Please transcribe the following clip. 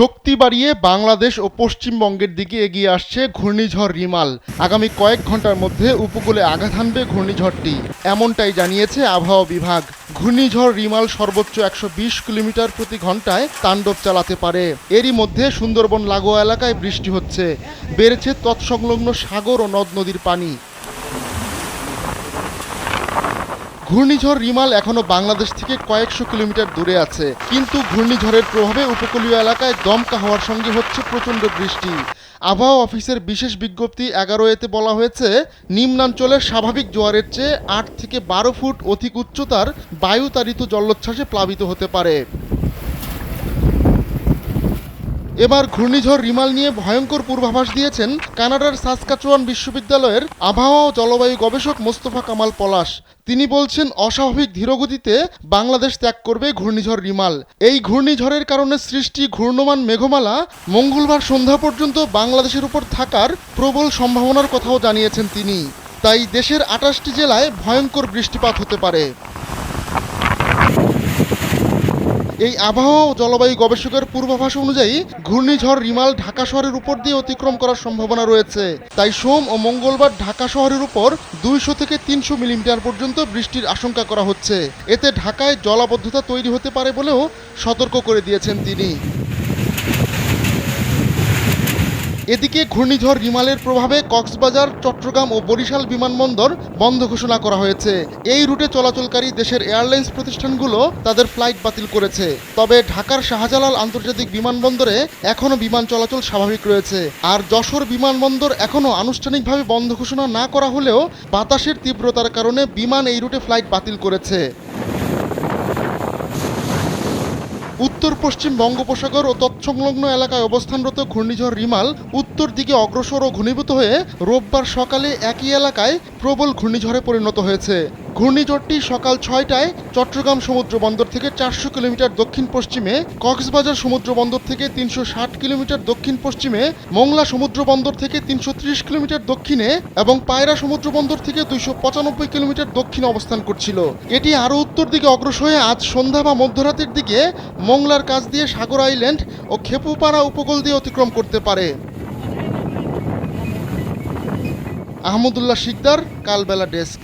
শক্তি বাড়িয়ে বাংলাদেশ ও পশ্চিমবঙ্গের দিকে এগিয়ে আসছে ঘূর্ণিঝড় রিমাল। আগামী কয়েক ঘণ্টার মধ্যে উপকূলে আঘাত হানবে ঘূর্ণিঝড়টি, এমনটাই জানিয়েছে আবহাওয়া বিভাগ। ঘূর্ণিঝড় রিমাল সর্বোচ্চ একশো বিশ কিলোমিটার প্রতি ঘন্টায় তাণ্ডব চালাতে পারে। এরই মধ্যে সুন্দরবন লাগোয়া এলাকায় বৃষ্টি হচ্ছে। বেড়েছে তৎসংলগ্ন সাগর ও নদ নদীর পানি। ঘূর্ণিঝড় রিমাল এখনও বাংলাদেশ থেকে কয়েকশো কিলোমিটার দূরে আছে। কিন্তু ঘূর্ণিঝড়ের প্রভাবে উপকূলীয় এলাকায় দমকা হওয়ার সঙ্গে হচ্ছে প্রচণ্ড বৃষ্টি। আবহাওয়া অফিসের বিশেষ বিজ্ঞপ্তি এগারো এতে বলা হয়েছে, নিম্নাঞ্চলের স্বাভাবিক জোয়ারের চেয়ে আট থেকে বারো ফুট অধিক উচ্চতার বায়ুতারিত জলোচ্ছ্বাসে প্লাবিত হতে পারে। এবার ঘূর্ণিঝড় রিমাল নিয়ে ভয়ঙ্কর পূর্বাভাস দিয়েছেন কানাডার সাসকাচুয়ান বিশ্ববিদ্যালয়ের আবহাওয়া ও জলবায়ু গবেষক মোস্তফা কামাল পলাশ। তিনি বলছেন, অস্বাভাবিক ধীরগতিতে বাংলাদেশ ত্যাগ করবে ঘূর্ণিঝড় রিমাল। এই ঘূর্ণিঝড়ের কারণে সৃষ্টি ঘূর্ণমান মেঘমালা মঙ্গলবার সন্ধ্যা পর্যন্ত বাংলাদেশের উপর থাকার প্রবল সম্ভাবনার কথাও জানিয়েছেন তিনি। তাই দেশের আটাশটি জেলায় ভয়ঙ্কর বৃষ্টিপাত হতে পারে। এই আবহাওয়া ও জলবায়ু গবেষকের পূর্বাভাস অনুযায়ী, ঘূর্ণিঝড় রিমাল ঢাকা শহরের উপর দিয়ে অতিক্রম করার সম্ভাবনা রয়েছে। তাই সোম ও মঙ্গলবার ঢাকা শহরের উপর দুইশো থেকে তিনশো মিলিমিটার পর্যন্ত বৃষ্টির আশঙ্কা করা হচ্ছে। এতে ঢাকায় জলাবদ্ধতা তৈরি হতে পারে বলেও সতর্ক করে দিয়েছেন তিনি। এদিকে ঘূর্ণিঝড় রিমালের প্রভাবে কক্সবাজার, চট্টগ্রাম ও বরিশাল বিমানবন্দর বন্ধ ঘোষণা করা হয়েছে। এই রুটে চলাচলকারী দেশের এয়ারলাইন্স প্রতিষ্ঠানগুলো তাদের ফ্লাইট বাতিল করেছে। তবে ঢাকার শাহজালাল আন্তর্জাতিক বিমানবন্দরে এখনও বিমান চলাচল স্বাভাবিক রয়েছে। আর যশোর বিমানবন্দর এখনও আনুষ্ঠানিকভাবে বন্ধ ঘোষণা না করা হলেও বাতাসের তীব্রতার কারণে বিমান এই রুটে ফ্লাইট বাতিল করেছে। উত্তর, পশ্চিম বঙ্গোপসাগর ও তৎসংলগ্ন এলাকায় অবস্থানরত ঘূর্ণিঝড় রিমাল উত্তর দিকে অগ্রসর ও ঘনীভূত হয়ে রোববার সকালে একই এলাকায় প্রবল ঘূর্ণিঝড়ে পরিণত হয়েছে। ঘূর্ণিঝড়টি সকাল ছয়টায় চট্টগ্রাম সমুদ্র বন্দর থেকে চারশো কিলোমিটার দক্ষিণ পশ্চিমে, কক্সবাজার সমুদ্র বন্দর থেকে তিনশো ষাট কিলোমিটার দক্ষিণ পশ্চিমে, মংলা সমুদ্র বন্দর থেকে তিনশো ত্রিশ কিলোমিটার দক্ষিণে এবং পায়রা সমুদ্র বন্দর থেকে দুইশো পঁচানব্বই কিলোমিটার দক্ষিণে অবস্থান করছিল। এটি আরও উত্তর দিকে অগ্রসর হয়ে আজ সন্ধ্যা বা মধ্যরাতের দিকে মোংলার কাছ দিয়ে সাগর আইল্যান্ড ও খেপুপাড়া উপকূল দিয়ে অতিক্রম করতে পারে। Ahmadullah Shikder, Kalbela desk.